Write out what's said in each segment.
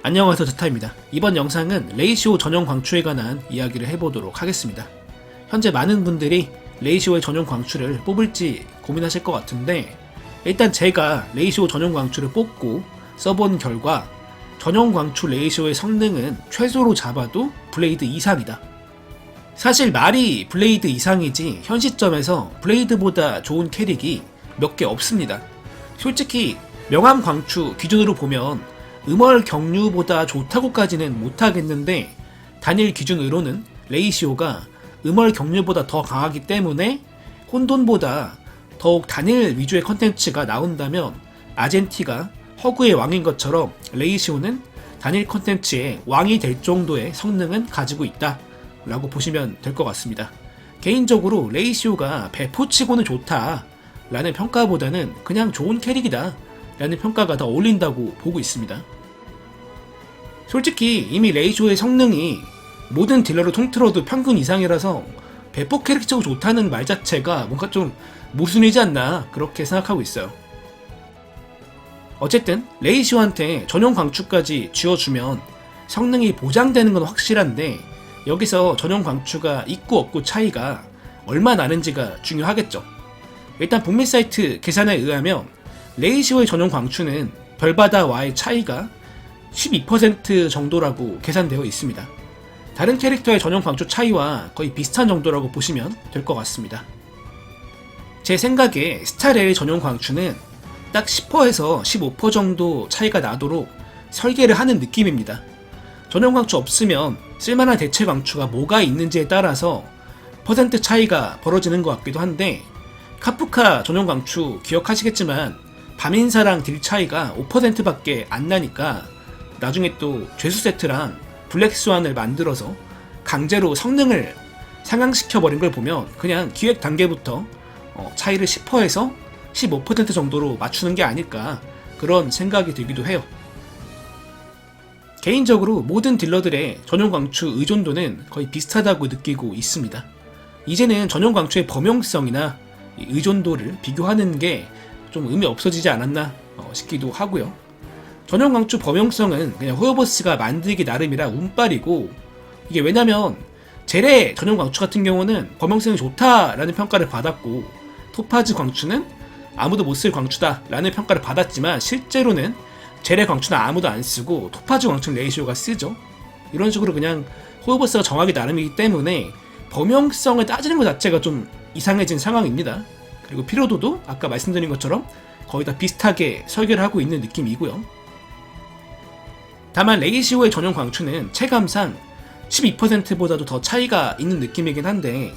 안녕하세요 드타입니다. 이번 영상은 레이시오 전용 광추에 관한 이야기를 해보도록 하겠습니다. 현재 많은 분들이 레이시오의 전용 광추를 뽑을지 고민하실 것 같은데 일단 제가 레이시오 전용 광추를 뽑고 써본 결과 전용 광추 레이시오의 성능은 최소로 잡아도 블레이드 이상이다. 사실 말이 블레이드 이상이지 현 시점에서 블레이드보다 좋은 캐릭이 몇 개 없습니다. 솔직히 명암 광추 기준으로 보면 음월 경류보다 좋다고까지는 못하겠는데 단일 기준으로는 레이시오가 음월 경류보다 더 강하기 때문에 혼돈보다 더욱 단일 위주의 컨텐츠가 나온다면 아젠티가 허구의 왕인 것처럼 레이시오는 단일 컨텐츠의 왕이 될 정도의 성능은 가지고 있다 라고 보시면 될 것 같습니다. 개인적으로 레이시오가 배포치고는 좋다 라는 평가보다는 그냥 좋은 캐릭이다 라는 평가가 더 어울린다고 보고 있습니다. 솔직히 이미 레이시오의 성능이 모든 딜러를 통틀어도 평균 이상이라서 배포 캐릭터가 좋다는 말 자체가 뭔가 좀 모순이지 않나 그렇게 생각하고 있어요. 어쨌든 레이시오한테 전용 광추까지 쥐어주면 성능이 보장되는 건 확실한데 여기서 전용 광추가 있고 없고 차이가 얼마 나는지가 중요하겠죠. 일단 북미 사이트 계산에 의하면 레이시오의 전용 광추는 별바다와의 차이가 12% 정도라고 계산되어 있습니다. 다른 캐릭터의 전용 광추 차이와 거의 비슷한 정도라고 보시면 될 것 같습니다. 제 생각에 스타레일 전용 광추는 딱 10%에서 15% 정도 차이가 나도록 설계를 하는 느낌입니다. 전용 광추 없으면 쓸만한 대체 광추가 뭐가 있는지에 따라서 퍼센트 차이가 벌어지는 것 같기도 한데 카프카 전용 광추 기억하시겠지만 밤인사랑 딜 차이가 5%밖에 안 나니까 나중에 또 죄수 세트랑 블랙스완을 만들어서 강제로 성능을 상향시켜 버린 걸 보면 그냥 기획 단계부터 어, 차이를 10%에서 15% 정도로 맞추는 게 아닐까 그런 생각이 들기도 해요. 개인적으로 모든 딜러들의 전용 광추 의존도는 거의 비슷하다고 느끼고 있습니다. 이제는 전용 광추의 범용성이나 이 의존도를 비교하는 게 좀 의미 없어지지 않았나 어, 싶기도 하고요. 전용 광추 범용성은 그냥 호요버스가 만들기 나름이라 운빨이고 이게 왜냐면 젤의 전용 광추 같은 경우는 범용성이 좋다라는 평가를 받았고 토파즈 광추는 아무도 못 쓸 광추다라는 평가를 받았지만 실제로는 젤의 광추는 아무도 안 쓰고 토파즈 광추는 레이시오가 쓰죠. 이런 식으로 그냥 호요버스가 정하기 나름이기 때문에 범용성을 따지는 것 자체가 좀 이상해진 상황입니다. 그리고 피로도도 아까 말씀드린 것처럼 거의 다 비슷하게 설계를 하고 있는 느낌이고요. 다만 레이시오의 전용 광추는 체감상 12%보다도 더 차이가 있는 느낌이긴 한데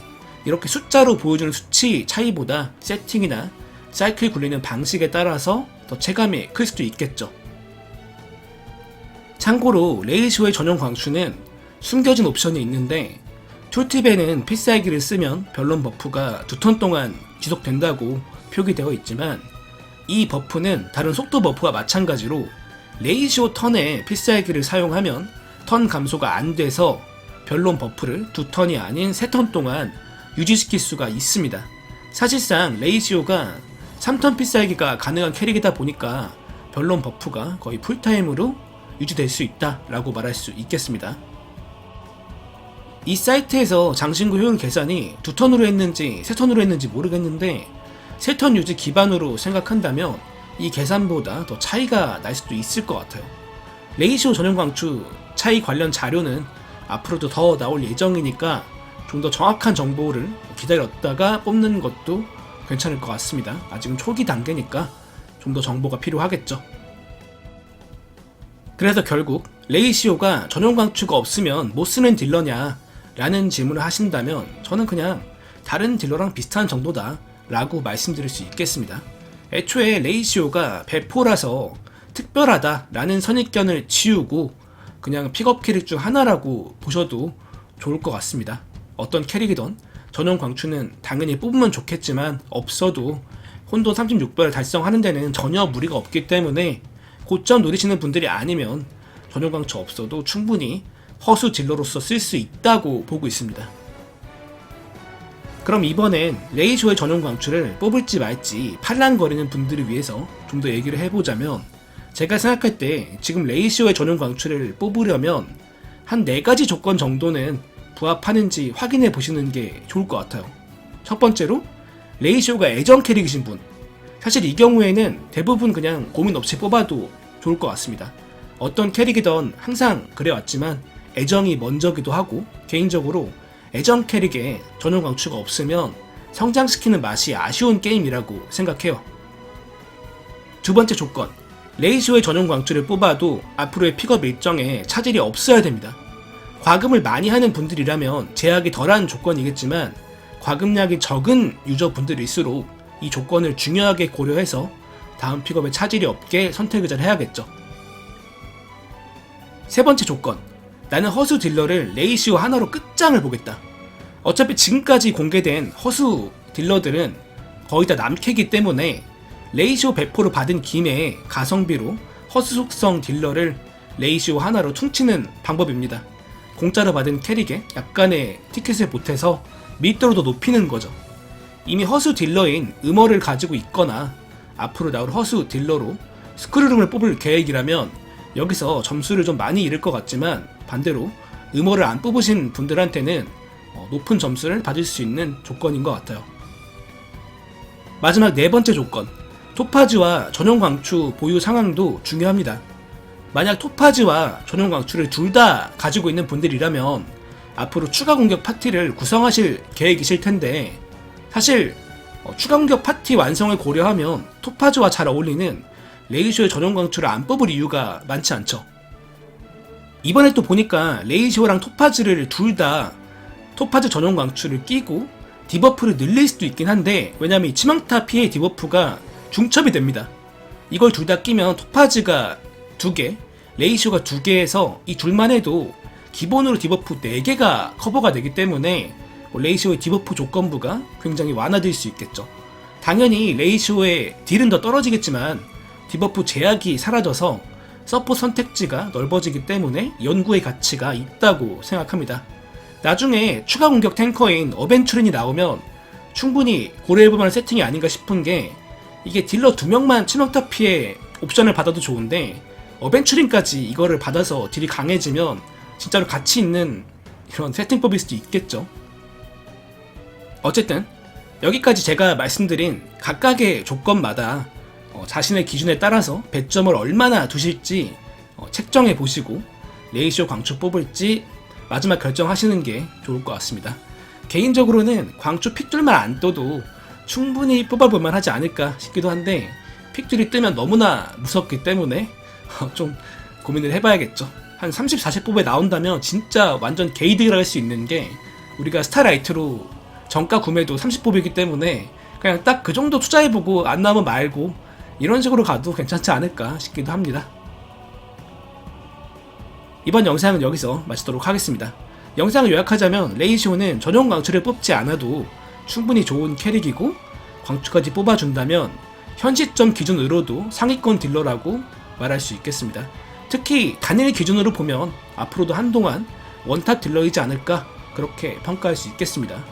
이렇게 숫자로 보여주는 수치 차이보다 세팅이나 사이클 굴리는 방식에 따라서 더 체감이 클 수도 있겠죠. 참고로 레이시오의 전용 광추는 숨겨진 옵션이 있는데 툴팁에는 필살기를 쓰면 변론 버프가 두 턴 동안 지속된다고 표기되어 있지만 이 버프는 다른 속도 버프와 마찬가지로 레이시오 턴에 필살기를 사용하면 턴 감소가 안 돼서 변론 버프를 두 턴이 아닌 세 턴 동안 유지시킬 수가 있습니다. 사실상 레이시오가 3턴 필살기가 가능한 캐릭이다 보니까 변론 버프가 거의 풀타임으로 유지될 수 있다라고 말할 수 있겠습니다. 이 사이트에서 장신구 효율 계산이 두 턴으로 했는지 세 턴으로 했는지 모르겠는데 세 턴 유지 기반으로 생각한다면 이 계산보다 더 차이가 날 수도 있을 것 같아요. 레이시오 전용 광추 차이 관련 자료는 앞으로도 더 나올 예정이니까 좀 더 정확한 정보를 기다렸다가 뽑는 것도 괜찮을 것 같습니다. 아직은 초기 단계니까 좀 더 정보가 필요하겠죠. 그래서 결국 레이시오가 전용 광추가 없으면 못 쓰는 딜러냐 라는 질문을 하신다면 저는 그냥 다른 딜러랑 비슷한 정도다 라고 말씀드릴 수 있겠습니다. 애초에 레이시오가 배포라서 특별하다 라는 선입견을 지우고 그냥 픽업 캐릭 중 하나라고 보셔도 좋을 것 같습니다. 어떤 캐릭이든 전용 광추는 당연히 뽑으면 좋겠지만 없어도 혼돈 36배를 달성하는 데는 전혀 무리가 없기 때문에 고점 노리시는 분들이 아니면 전용 광추 없어도 충분히 허수 딜러로서 쓸 수 있다고 보고 있습니다. 그럼 이번엔 레이쇼의 전용 광추를 뽑을지 말지 팔랑거리는 분들을 위해서 좀 더 얘기를 해보자면 제가 생각할 때 지금 레이시오의 전용 광출을 뽑으려면 한 네 가지 조건 정도는 부합하는지 확인해 보시는 게 좋을 것 같아요. 첫 번째로 레이시오가 애정 캐릭이신 분. 사실 이 경우에는 대부분 그냥 고민 없이 뽑아도 좋을 것 같습니다. 어떤 캐릭이든 항상 그래왔지만 애정이 먼저기도 하고 개인적으로 애정 캐릭에 전용 광추가 없으면 성장시키는 맛이 아쉬운 게임이라고 생각해요. 두 번째 조건. 레이시오의 전용 광추를 뽑아도 앞으로의 픽업 일정에 차질이 없어야 됩니다. 과금을 많이 하는 분들이라면 제약이 덜한 조건이겠지만 과금량이 적은 유저분들일수록 이 조건을 중요하게 고려해서 다음 픽업에 차질이 없게 선택을 잘 해야겠죠. 세 번째 조건. 나는 허수 딜러를 레이시오 하나로 끝장을 보겠다. 어차피 지금까지 공개된 허수 딜러들은 거의 다 남캐기 때문에 레이시오 배포를 받은 김에 가성비로 허수 속성 딜러를 레이시오 하나로 퉁치는 방법입니다. 공짜로 받은 캐릭에 약간의 티켓을 보태서 더 높이는 거죠. 이미 허수 딜러인 음어를 가지고 있거나 앞으로 나올 허수 딜러로 스크루름을 뽑을 계획이라면 여기서 점수를 좀 많이 잃을 것 같지만 반대로 음어를 안 뽑으신 분들한테는 어, 높은 점수를 받을 수 있는 조건인 것 같아요. 마지막 네 번째 조건. 토파즈와 전용 광추 보유 상황도 중요합니다. 만약 토파즈와 전용 광추를 둘 다 가지고 있는 분들이라면 앞으로 추가 공격 파티를 구성하실 계획이실 텐데 사실 어, 추가 공격 파티 완성을 고려하면 토파즈와 잘 어울리는 레이시오의 전용 광추를 안 뽑을 이유가 많지 않죠. 이번에 또 보니까 레이시오랑 토파즈를 둘 다 토파즈 전용 광추를 끼고 디버프를 늘릴 수도 있긴 한데 왜냐면 이 치명타 피해 디버프가 중첩이 됩니다. 이걸 둘 다 끼면 토파즈가 두 개, 레이시오가 두 개에서 이 둘만 해도 기본으로 디버프 4개가 커버가 되기 때문에 뭐 레이시오의 디버프 조건부가 굉장히 완화될 수 있겠죠. 당연히 레이시오의 딜은 더 떨어지겠지만 디버프 제약이 사라져서 서포 선택지가 넓어지기 때문에 연구의 가치가 있다고 생각합니다. 나중에 추가 공격 탱커인 어벤츄린이 나오면 충분히 고려해볼 만한 세팅이 아닌가 싶은 게 이게 딜러 두 명만 치명타 피해 옵션을 받아도 좋은데 어벤츄린까지 이거를 받아서 딜이 강해지면 진짜로 가치 있는 그런 세팅법일 수도 있겠죠. 어쨌든 여기까지 제가 말씀드린 각각의 조건마다 어, 자신의 기준에 따라서 배점을 얼마나 두실지 어, 책정해 보시고 레이시오 광추 뽑을지 마지막 결정하시는 게 좋을 것 같습니다. 개인적으로는 광추 픽줄만 안 떠도 충분히 뽑아볼만 하지 않을까 싶기도 한데 픽줄이 뜨면 너무나 무섭기 때문에 어, 좀 고민을 해봐야겠죠. 한 30, 40뽑에 나온다면 진짜 완전 게이드를 할수 있는 게 우리가 스타라이트로 정가 구매도 30뽑이기 때문에 그냥 딱 그 정도 투자해보고 안 나오면 말고 이런 식으로 가도 괜찮지 않을까 싶기도 합니다. 이번 영상은 여기서 마치도록 하겠습니다. 영상을 요약하자면 레이시오는 전용 광추를 뽑지 않아도 충분히 좋은 캐릭이고 광추까지 뽑아준다면 현 시점 기준으로도 상위권 딜러라고 말할 수 있겠습니다. 특히 단일 기준으로 보면 앞으로도 한동안 원탑 딜러이지 않을까 그렇게 평가할 수 있겠습니다.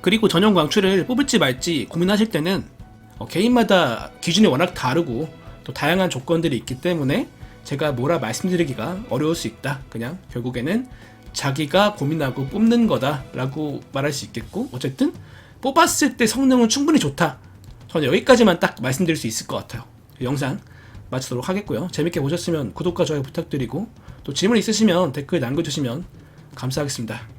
그리고 전용 광추를 뽑을지 말지 고민하실 때는 어, 개인마다 기준이 워낙 다르고 또 다양한 조건들이 있기 때문에 제가 뭐라 말씀드리기가 어려울 수 있다. 그냥 결국에는 자기가 고민하고 뽑는 거다라고 말할 수 있겠고 어쨌든 뽑았을 때 성능은 충분히 좋다. 저는 여기까지만 딱 말씀드릴 수 있을 것 같아요. 영상 마치도록 하겠고요. 재밌게 보셨으면 구독과 좋아요 부탁드리고 또 질문 있으시면 댓글 남겨주시면 감사하겠습니다.